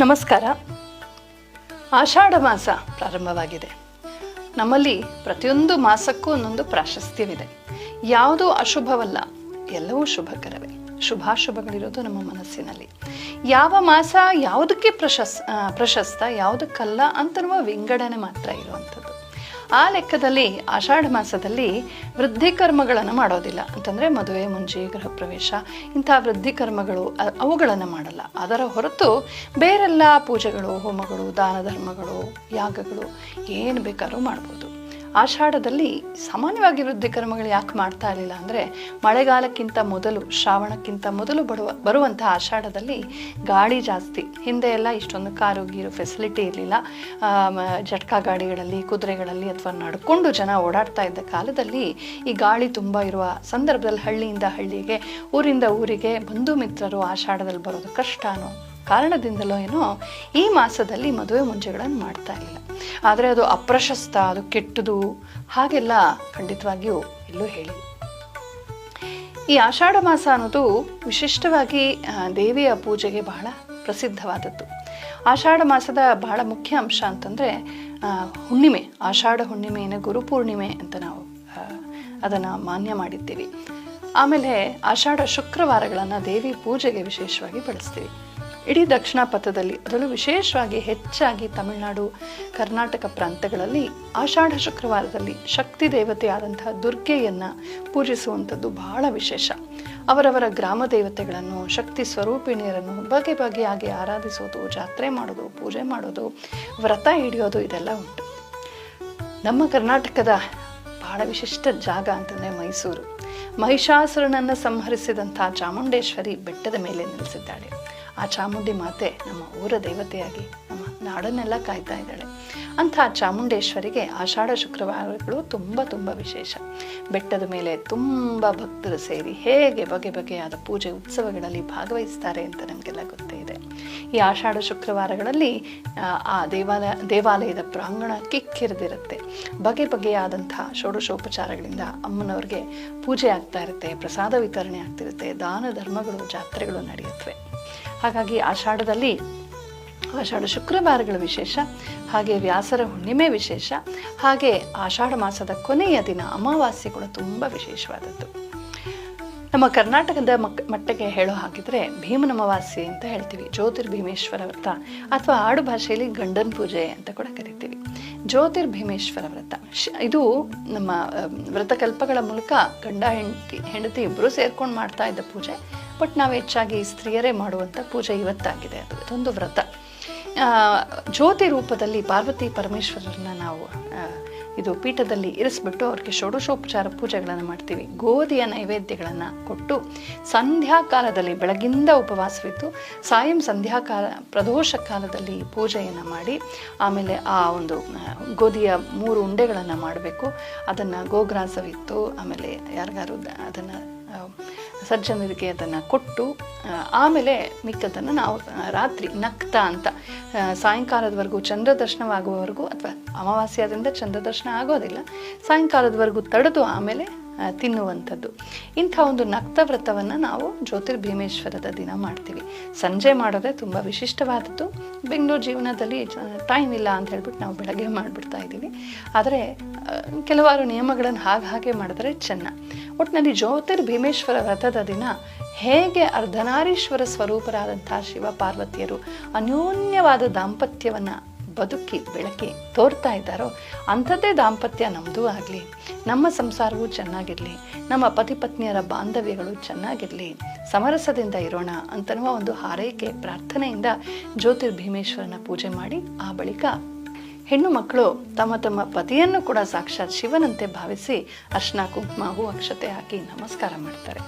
ನಮಸ್ಕಾರ. ಆಷಾಢ ಮಾಸ ಪ್ರಾರಂಭವಾಗಿದೆ. ನಮ್ಮಲ್ಲಿ ಪ್ರತಿಯೊಂದು ಮಾಸಕ್ಕೂ ಒಂದೊಂದು ಪ್ರಾಶಸ್ತ್ಯವಿದೆ. ಯಾವುದೂ ಅಶುಭವಲ್ಲ, ಎಲ್ಲವೂ ಶುಭಕರವೇ. ಶುಭಾಶುಭಗಳಿರೋದು ನಮ್ಮ ಮನಸ್ಸಿನಲ್ಲಿ. ಯಾವ ಮಾಸ ಯಾವುದಕ್ಕೆ ಪ್ರಶಸ್ ಪ್ರಶಸ್ತ, ಯಾವುದಕ್ಕಲ್ಲ ಅಂತನ್ನುವ ವಿಂಗಡಣೆ ಮಾತ್ರ ಇರುವಂಥದ್ದು. ಆ ಲೆಕ್ಕದಲ್ಲಿ, ಆಷಾಢ ಮಾಸದಲ್ಲಿ ವೃದ್ಧಿ ಕರ್ಮಗಳನ್ನು ಮಾಡೋದಿಲ್ಲ. ಅಂತಂದರೆ ಮದುವೆ ಮುಂಜಿ ಗೃಹ ಪ್ರವೇಶ, ಇಂಥ ವೃದ್ಧಿ ಕರ್ಮಗಳು ಅವುಗಳನ್ನು ಮಾಡಲ್ಲ. ಅದರ ಹೊರತು ಬೇರೆಲ್ಲ ಪೂಜೆಗಳು, ಹೋಮಗಳು, ದಾನ ಧರ್ಮಗಳು, ಯಾಗಗಳು ಏನು ಬೇಕಾದ್ರೂ ಮಾಡ್ಬೋದು. ಆಷಾಢದಲ್ಲಿ ಸಾಮಾನ್ಯವಾಗಿ ವೃದ್ಧಿ ಕರ್ಮಗಳು ಯಾಕೆ ಮಾಡ್ತಾ ಇರಲಿಲ್ಲ ಅಂದರೆ ಮಳೆಗಾಲಕ್ಕಿಂತ ಮೊದಲು, ಶ್ರಾವಣಕ್ಕಿಂತ ಮೊದಲು ಬರುವ ಬರುವಂಥ ಆಷಾಢದಲ್ಲಿ ಗಾಳಿ ಜಾಸ್ತಿ. ಹಿಂದೆ ಎಲ್ಲ ಇಷ್ಟೊಂದು ಕಾರು ಗೀರು ಫೆಸಿಲಿಟಿ ಇರಲಿಲ್ಲ. ಜಟ್ಕಾ ಗಾಡಿಗಳಲ್ಲಿ, ಕುದುರೆಗಳಲ್ಲಿ ಅಥವಾ ನಡ್ಕೊಂಡು ಜನ ಓಡಾಡ್ತಾ ಇದ್ದ ಕಾಲದಲ್ಲಿ ಈ ಗಾಳಿ ತುಂಬ ಇರುವ ಸಂದರ್ಭದಲ್ಲಿ ಹಳ್ಳಿಯಿಂದ ಹಳ್ಳಿಗೆ, ಊರಿಂದ ಊರಿಗೆ ಬಂಧು ಮಿತ್ರರು ಆಷಾಢದಲ್ಲಿ ಬರೋದು ಕಷ್ಟ ಅನ್ನೋ ಕಾರಣದಿಂದಲೋ ಏನೋ ಈ ಮಾಸದಲ್ಲಿ ಮದುವೆ ಮುಂಜೆಗಳನ್ನು ಮಾಡ್ತಾ ಇಲ್ಲ. ಆದರೆ ಅದು ಅಪ್ರಶಸ್ತ, ಅದು ಕೆಟ್ಟದು, ಹಾಗೆಲ್ಲ ಖಂಡಿತವಾಗಿಯೂ ಎಲ್ಲೂ ಹೇಳಿ. ಈ ಆಷಾಢ ಮಾಸ ಅನ್ನೋದು ವಿಶಿಷ್ಟವಾಗಿ ದೇವಿಯ ಪೂಜೆಗೆ ಬಹಳ ಪ್ರಸಿದ್ಧವಾದದ್ದು. ಆಷಾಢ ಮಾಸದ ಬಹಳ ಮುಖ್ಯ ಅಂಶ ಅಂತಂದರೆ ಹುಣ್ಣಿಮೆ, ಆಷಾಢ ಹುಣ್ಣಿಮೆಯನ್ನು ಗುರುಪೂರ್ಣಿಮೆ ಅಂತ ನಾವು ಅದನ್ನು ಮಾನ್ಯ ಮಾಡಿದ್ದೀವಿ. ಆಮೇಲೆ ಆಷಾಢ ಶುಕ್ರವಾರಗಳನ್ನು ದೇವಿ ಪೂಜೆಗೆ ವಿಶೇಷವಾಗಿ ಬಳಸ್ತೀವಿ. ಇಡೀ ದಕ್ಷಿಣ ಪಥದಲ್ಲಿ, ಅದರಲ್ಲೂ ವಿಶೇಷವಾಗಿ ಹೆಚ್ಚಾಗಿ ತಮಿಳುನಾಡು, ಕರ್ನಾಟಕ ಪ್ರಾಂತ್ಯಗಳಲ್ಲಿ ಆಷಾಢ ಶುಕ್ರವಾರದಲ್ಲಿ ಶಕ್ತಿ ದೇವತೆಯಾದಂತಹ ದುರ್ಗೆಯನ್ನು ಪೂಜಿಸುವಂಥದ್ದು ಬಹಳ ವಿಶೇಷ. ಅವರವರ ಗ್ರಾಮ ದೇವತೆಗಳನ್ನು, ಶಕ್ತಿ ಸ್ವರೂಪಿಣಿಯರನ್ನು ಬಗೆ ಬಗೆಯಾಗಿ ಆರಾಧಿಸೋದು, ಜಾತ್ರೆ ಮಾಡೋದು, ಪೂಜೆ ಮಾಡೋದು, ವ್ರತ ಹಿಡಿಯೋದು ಇದೆಲ್ಲ ಉಂಟು. ನಮ್ಮ ಕರ್ನಾಟಕದ ಬಹಳ ವಿಶಿಷ್ಟ ಜಾಗ ಅಂತಂದರೆ ಮೈಸೂರು. ಮಹಿಷಾಸುರನನ್ನು ಸಂಹರಿಸಿದಂಥ ಚಾಮುಂಡೇಶ್ವರಿ ಬೆಟ್ಟದ ಮೇಲೆ ನೆಲೆಸಿದ್ದಾಳೆ ಆ ಚಾಮುಂಡಿ ಮಾತೆ ನಮ್ಮ ಊರ ದೇವತೆಯಾಗಿ ನಮ್ಮ ನಾಡನ್ನೆಲ್ಲ ಕಾಯ್ತಾ ಇದ್ದಾಳೆ. ಅಂಥ ಚಾಮುಂಡೇಶ್ವರಿಗೆ ಆಷಾಢ ಶುಕ್ರವಾರಗಳು ತುಂಬ ತುಂಬ ವಿಶೇಷ. ಬೆಟ್ಟದ ಮೇಲೆ ತುಂಬ ಭಕ್ತರು ಸೇರಿ ಹೇಗೆ ಬಗೆ ಬಗೆಯಾದ ಪೂಜೆ ಉತ್ಸವಗಳಲ್ಲಿ ಭಾಗವಹಿಸ್ತಾರೆ ಅಂತ ನಮಗೆಲ್ಲ ಗೊತ್ತೇ ಇದೆ. ಈ ಆಷಾಢ ಶುಕ್ರವಾರಗಳಲ್ಲಿ ಆ, ದೇವಾಲಯ ದೇವಾಲಯದ ಪ್ರಾಂಗಣ ಕಿಕ್ಕಿರದಿರುತ್ತೆ. ಬಗೆ ಬಗೆಯಾದಂಥ ಷೋಡಶೋಪಚಾರಗಳಿಂದ ಅಮ್ಮನವ್ರಿಗೆ ಪೂಜೆ ಆಗ್ತಾ ಇರುತ್ತೆ ಪ್ರಸಾದ ವಿತರಣೆ ಆಗ್ತಿರುತ್ತೆ ದಾನ ಧರ್ಮಗಳು ಜಾತ್ರೆಗಳು ನಡೆಯುತ್ತವೆ. ಹಾಗಾಗಿ ಆಷಾಢದಲ್ಲಿ, ಆಷಾಢ ಶುಕ್ರವಾರಗಳ ವಿಶೇಷ, ಹಾಗೆ ವ್ಯಾಸರ ಹುಣ್ಣಿಮೆ ವಿಶೇಷ, ಹಾಗೆ ಆಷಾಢ ಮಾಸದ ಕೊನೆಯ ದಿನ ಅಮಾವಾಸ್ಯೆ ಕೂಡ ತುಂಬ ವಿಶೇಷವಾದದ್ದು. ನಮ್ಮ ಕರ್ನಾಟಕದ ಮಕ್ ಮಟ್ಟಿಗೆ ಹೇಳೋ ಹಾಗಿದ್ರೆ ಭೀಮನ ಅಮಾವಾಸ್ಯೆ ಅಂತ ಹೇಳ್ತೀವಿ. ಜ್ಯೋತಿರ್ಭೀಮೇಶ್ವರ ವ್ರತ ಅಥವಾ ಆಡು ಭಾಷೆಯಲ್ಲಿ ಗಂಡನ ಪೂಜೆ ಅಂತ ಕೂಡ ಕರಿತೀವಿ. ಜ್ಯೋತಿರ್ಭೀಮೇಶ್ವರ ವ್ರತ ಇದು ನಮ್ಮ ವ್ರತಕಲ್ಪಗಳ ಮೂಲಕ ಗಂಡ, ಹೆಂಡತಿ ಹೆಂಡತಿ ಇಬ್ಬರು ಸೇರ್ಕೊಂಡು ಮಾಡ್ತಾ ಇದ್ದ ಪೂಜೆ. ಬಟ್ ನಾವು ಹೆಚ್ಚಾಗಿ ಸ್ತ್ರೀಯರೇ ಮಾಡುವಂಥ ಪೂಜೆ ಇವತ್ತಾಗಿದೆ. ಅದು ಇದೊಂದು ವ್ರತ. ಜ್ಯೋತಿ ರೂಪದಲ್ಲಿ ಪಾರ್ವತಿ ಪರಮೇಶ್ವರರನ್ನ ನಾವು ಇದು ಪೀಠದಲ್ಲಿ ಇರಿಸ್ಬಿಟ್ಟು ಅವ್ರಿಗೆ ಷೋಡಶೋಪಚಾರ ಪೂಜೆಗಳನ್ನು ಮಾಡ್ತೀವಿ. ಗೋಧಿಯ ನೈವೇದ್ಯಗಳನ್ನು ಕೊಟ್ಟು ಸಂಧ್ಯಾಕಾಲದಲ್ಲಿ ಬೆಳಗಿಂದ ಉಪವಾಸವಿದ್ದು ಸಾಯಂ ಸಂಧ್ಯಾಕಾಲ, ಪ್ರದೋಷ ಕಾಲದಲ್ಲಿ ಪೂಜೆಯನ್ನು ಮಾಡಿ, ಆಮೇಲೆ ಆ ಒಂದು ಗೋಧಿಯ ಮೂರು ಉಂಡೆಗಳನ್ನು ಮಾಡಬೇಕು. ಅದನ್ನು ಗೋಗ್ರಾಸವಿತ್ತು ಆಮೇಲೆ ಯಾರಿಗಾರು ಅದನ್ನು ಸಜ್ಜನರಿಗೆ ಅದನ್ನು ಕೊಟ್ಟು ಆಮೇಲೆ ಮಿಕ್ಕದನ್ನು ನಾವು ರಾತ್ರಿ ನಕ್ತ ಅಂತ ಸಾಯಂಕಾಲದವರೆಗೂ ಚಂದ್ರ ದರ್ಶನವಾಗುವವರೆಗೂ ಅಥವಾ ಅಮಾವಾಸ್ಯಾದಿಂದ ಆದ್ರಿಂದ ಚಂದ್ರ ದರ್ಶನ ಆಗೋದಿಲ್ಲ, ಸಾಯಂಕಾಲದವರೆಗೂ ತಡೆದು ಆಮೇಲೆ ತಿನ್ನುವಂಥದ್ದು. ಇಂಥ ಒಂದು ನಕ್ತ ವ್ರತವನ್ನು ನಾವು ಜ್ಯೋತಿರ್ಭೀಮೇಶ್ವರದ ದಿನ ಮಾಡ್ತೀವಿ. ಸಂಜೆ ಮಾಡೋದೇ ತುಂಬ ವಿಶಿಷ್ಟವಾದದ್ದು. ಬೆಂಗಳೂರು ಜೀವನದಲ್ಲಿ ಟೈಮ್ ಇಲ್ಲ ಅಂತ ಹೇಳ್ಬಿಟ್ಟು ನಾವು ಬೆಳಗ್ಗೆ ಮಾಡಿಬಿಡ್ತಾ ಇದ್ದೀವಿ. ಆದರೆ ಕೆಲವಾರು ನಿಯಮಗಳನ್ನು ಹಾಗೆ ಹಾಗೆ ಮಾಡಿದ್ರೆ ಚೆನ್ನ. ಒಟ್ಟಿನಲ್ಲಿ ಜ್ಯೋತಿರ್ಭೀಮೇಶ್ವರ ವ್ರತದ ದಿನ ಹೇಗೆ ಅರ್ಧನಾರೀಶ್ವರ ಸ್ವರೂಪರಾದಂಥ ಶಿವ ಪಾರ್ವತಿಯರು ಅನ್ಯೋನ್ಯವಾದ ದಾಂಪತ್ಯವನ್ನು ಬದುಕಿ ಬೆಳಕಿ ತೋರ್ತಾ ಇದ್ದಾರೋ ಅಂಥದ್ದೇ ದಾಂಪತ್ಯ ನಮ್ಮದೂ ಆಗಲಿ. ನಮ್ಮ ಸಂಸಾರವೂ ಚೆನ್ನಾಗಿರಲಿ. ನಮ್ಮ ಪತಿ ಪತ್ನಿಯರ ಬಾಂಧವ್ಯಗಳು ಚೆನ್ನಾಗಿರಲಿ. ಸಮರಸದಿಂದ ಇರೋಣ ಅಂತನ್ನುವ ಒಂದು ಹಾರೈಕೆ, ಪ್ರಾರ್ಥನೆಯಿಂದ ಜ್ಯೋತಿರ್ಭೀಮೇಶ್ವರನ ಪೂಜೆ ಮಾಡಿ ಆ ಬಳಿಕ ಹೆಣ್ಣು ಮಕ್ಕಳು ತಮ್ಮ ತಮ್ಮ ಪತಿಯನ್ನು ಕೂಡ ಸಾಕ್ಷಾತ್ ಶಿವನಂತೆ ಭಾವಿಸಿ ಅರ್ಶನ, ಕುಂಕುಮ ಹೂ ಅಕ್ಷತೆ ಹಾಕಿ ನಮಸ್ಕಾರ ಮಾಡ್ತಾರೆ.